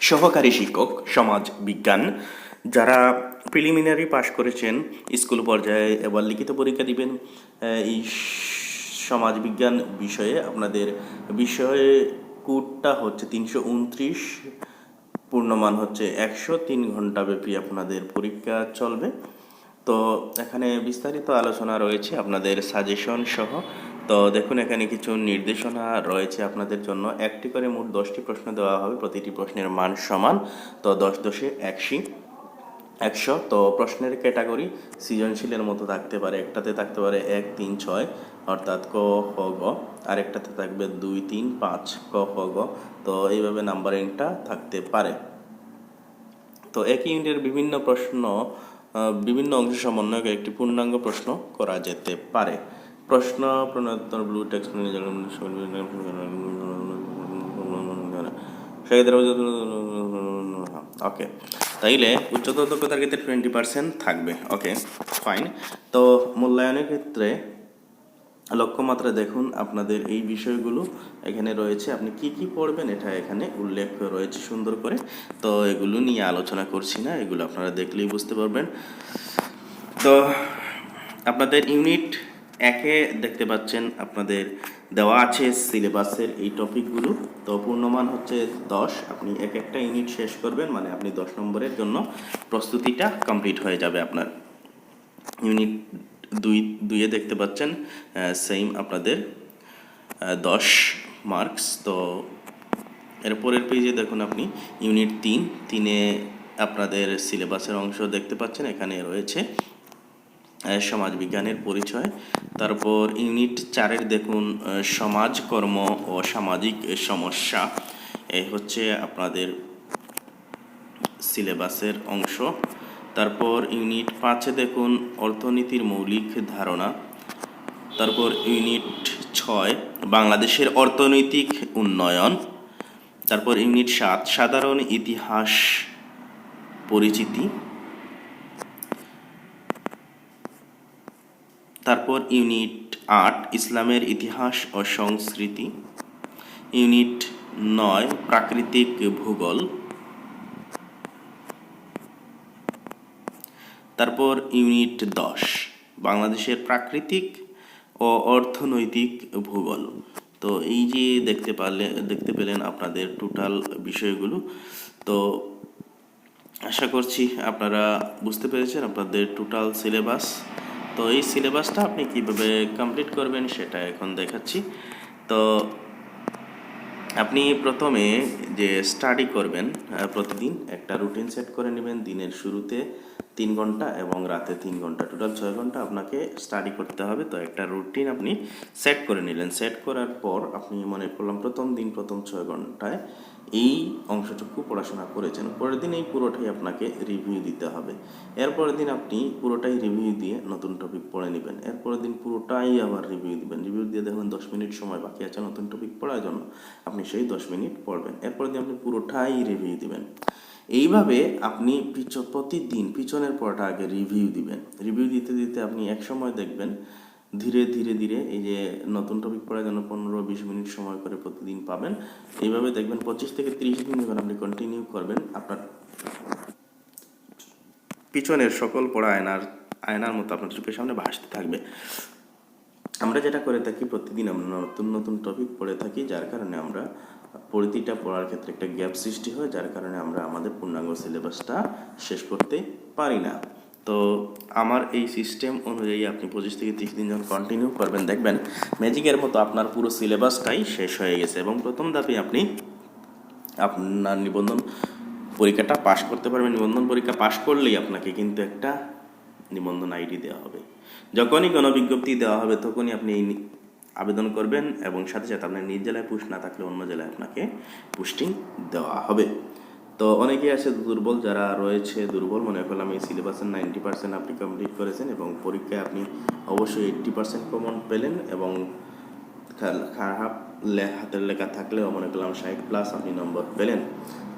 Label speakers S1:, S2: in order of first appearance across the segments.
S1: সহকারী শিক্ষক, সমাজ বিজ্ঞান, যারা প্রিলিমিনারি পাশ করেছেন, স্কুল পর্যায়ে এবার লিখিত পরীক্ষা দিবেন এই সমাজ বিজ্ঞান বিষয়ে আপনাদের বিষয়ে কোডটা হচ্ছে তিনশো উনত্রিশ, পূর্ণমান হচ্ছে একশো তিন ঘণ্টা ব্যাপী আপনাদের পরীক্ষা চলবে। তো এখানে বিস্তারিত আলোচনা রয়েছে, আপনাদের সাজেশন সহ। তো দেখুন, এখানে কিছু নির্দেশনা রয়েছে আপনাদের জন্য। একটি করে মোট দশটি প্রশ্ন দেওয়া হবে, প্রতিটি প্রশ্নের মান সমান। তো দশ দশে একশি, একশো। তো প্রশ্নের ক্যাটাগরি সৃজনশীলের মতো থাকতে পারে। একটাতে থাকতে পারে এক, তিন, ছয়, অর্থাৎ ক, খ, গ। আরেকটাতে থাকবে দুই, তিন, পাঁচ, ক, খ, গ। তো এইভাবে নাম্বারিংটা থাকতে পারে। তো একই ইউনিটের বিভিন্ন প্রশ্ন বিভিন্ন অংশ সমন্বয়ে একটি পূর্ণাঙ্গ প্রশ্ন করা যেতে পারে। প্রশ্ন প্রণোত্তর ব্লু টেক্সট ওকে তাইলে উচ্চতর দক্ষতার ক্ষেত্রে টোয়েন্টি পার্সেন্ট থাকবে ওকে ফাইন তো মূল্যায়নের ক্ষেত্রে লক্ষ্যমাত্রা দেখুন আপনাদের এই বিষয়গুলো এখানে রয়েছে আপনি কি কি পড়বেন এটা এখানে উল্লেখ রয়েছে সুন্দর করে তো এগুলো নিয়ে আলোচনা করছি না এগুলো আপনারা দেখলেই বুঝতে পারবেন তো আপনাদের ইউনিট একে দেখতে পাচ্ছেন আপনাদের দেওয়া আছে সিলেবাসের এই টপিকগুলো। তো পূর্ণমান হচ্ছে দশ। আপনি এক একটা ইউনিট শেষ করবেন মানে আপনি দশ নম্বরের জন্য প্রস্তুতিটা কমপ্লিট হয়ে যাবে আপনার। ইউনিট দুই, দুইয়ে দেখতে পাচ্ছেন সেম আপনাদের দশ মার্কস তো এরপরের পেজে দেখুন আপনি, ইউনিট তিন, তিনে আপনাদের সিলেবাসের অংশ দেখতে পাচ্ছেন, এখানে রয়েছে সমাজবিজ্ঞানের পরিচয়। তারপর ইউনিট চারের দেখুন সমাজকর্ম ও সামাজিক সমস্যা। এ হচ্ছে আপনাদের সিলেবাসের অংশ। তারপর ইউনিট পাঁচে দেখুন, অর্থনীতির মৌলিক ধারণা। তারপর ইউনিট ছয়, বাংলাদেশের অর্থনৈতিক উন্নয়ন। তারপর ইউনিট সাত, সাধারণ ইতিহাস পরিচিতি। তারপর ইউনিট আট, ইসলামের ইতিহাস ও সংস্কৃতি। ইউনিট নয়, প্রাকৃতিক ভূগোল। তারপর ইউনিট দশ, বাংলাদেশের প্রাকৃতিক ও অর্থনৈতিক ভূগোল। তো এই যে দেখতে পারলে, দেখতে পেলেন আপনাদের টোটাল বিষয়গুলো। তো আশা করছি আপনারা বুঝতে পেরেছেন আপনাদের টোটাল সিলেবাস তো এই সিলেবাসটা আপনি কীভাবে কমপ্লিট করবেন সেটা এখন দেখাচ্ছি। তো আপনি প্রথমে যে স্টাডি করবেন প্রতিদিন একটা রুটিন সেট করে নেবেন। দিনের শুরুতে তিন ঘণ্টা এবং রাতে তিন ঘণ্টা। টোটাল ছয় ঘণ্টা আপনাকে স্টাডি করতে হবে। তো একটা রুটিন আপনি সেট করে নিলেন। সেট করার পর আপনি মনে করলাম প্রথম দিন, প্রথম ছয় ঘন্টায় এই অংশটুকু পড়াশোনা করেছেন। পরের দিন এই পুরোটাই আপনাকে রিভিউ দিতে হবে। এরপরের দিন আপনি পুরোটাই রিভিউ দিয়ে নতুন টপিক পড়ে নেবেন। এরপরের দিন পুরোটাই আবার রিভিউ দিবেন। রিভিউ দিয়ে দেখবেন দশ মিনিট সময় বাকি আছে নতুন টপিক পড়ার জন্য। আপনি সেই দশ মিনিট পড়বেন। এরপরের দিন আপনি পুরোটাই রিভিউ দিবেন। এইভাবে আপনি পিছ, প্রতিদিন পিছনের পড়াটা আগে রিভিউ দিবেন। রিভিউ দিতে দিতে আপনি এক সময় দেখবেন ধীরে ধীরে ধীরে এই যে নতুন টপিক পড়ার জন্য পনেরো, বিশ মিনিট সময় করে প্রতিদিন পাবেন। এইভাবে দেখবেন পঁচিশ থেকে তিরিশ দিন যখন আপনি কন্টিনিউ করবেন আপনার পিছনের সকল পড়া আয়নার আয়নার মতো আপনার চোখের সামনে ভাসতে থাকবে। আমরা যেটা করে থাকি প্রতিদিন আমরা নতুন নতুন টপিক পড়ে থাকি, যার কারণে আমরা প্রতিটা পড়ার ক্ষেত্রে একটা গ্যাপ সৃষ্টি হয়, যার কারণে আমরা আমাদের পূর্ণাঙ্গ সিলেবাসটা শেষ করতে পারি না। তো আমার এই সিস্টেম অনুযায়ী আপনি পঁচিশ থেকে তিরিশ দিন যখন কন্টিনিউ করবেন, দেখবেন ম্যাজিকের মতো আপনার পুরো সিলেবাসটাই শেষ হয়ে গেছে এবং প্রথম ধাপে আপনি আপনার নিবন্ধন পরীক্ষাটা পাশ করতে পারবেন। নিবন্ধন পরীক্ষা পাশ করলেই আপনাকে কিন্তু একটা নিবন্ধন আইডি দেওয়া হবে। যখনই কোনো বিজ্ঞপ্তি দেওয়া হবে, তখনই আপনি আবেদন করবেন এবং সাথে সাথে আপনার নিজ জেলায় পুশ না থাকলে অন্য জেলায় আপনাকে পুস্টিং দেওয়া হবে। তো অনেকেই আছে দুর্বল যারা রয়েছে দুর্বল, মনে করলাম এই সিলেবাসের নাইনটি পার্সেন্ট আপনি কমপ্লিট করেছেন এবং পরীক্ষায় আপনি অবশ্যই এইট্টি পার্সেন্ট কমন পেলেন এবং খারাপ হাতের লেখা থাকলেও মনে করলাম ষাট প্লাস আপনি নম্বর পেলেন।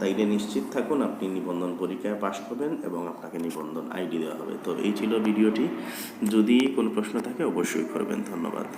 S1: তাইলে নিশ্চিত থাকুন, আপনি নিবন্ধন পরীক্ষায় পাশ করবেন এবং আপনাকে নিবন্ধন আইডি দেওয়া হবে। তো এই ছিল ভিডিওটি। যদি কোনো প্রশ্ন থাকে অবশ্যই করবেন। ধন্যবাদ।